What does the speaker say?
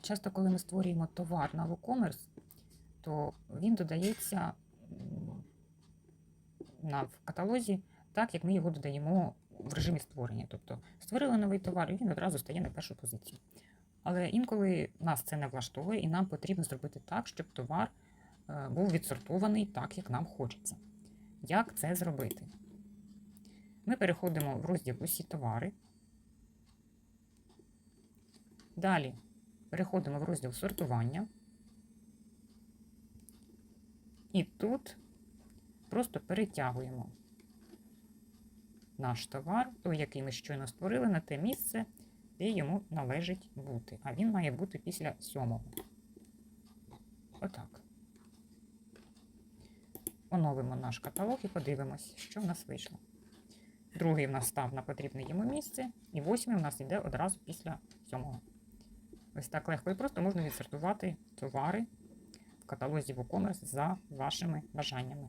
Часто, коли ми створюємо товар на WooCommerce, то він додається на, в каталозі так, як ми його додаємо в режимі створення. Тобто створили новий товар, і він одразу стає на першу позицію. Але інколи нас це не влаштовує, і нам потрібно зробити так, щоб товар е, був відсортований так, як нам хочеться. Як це зробити? Ми переходимо в розділ Усі товари. Далі переходимо в розділ сортування. І тут просто перетягуємо наш товар, той, який ми щойно створили, на те місце, де йому належить бути. А він має бути після сьомого. Отак. Оновимо наш каталог і подивимось, що в нас вийшло. Другий в нас став на потрібне йому місце, і восьмий в нас йде одразу після сьомого. Ось так легко і просто можна відсортувати товари в каталозі WooCommerce за вашими бажаннями.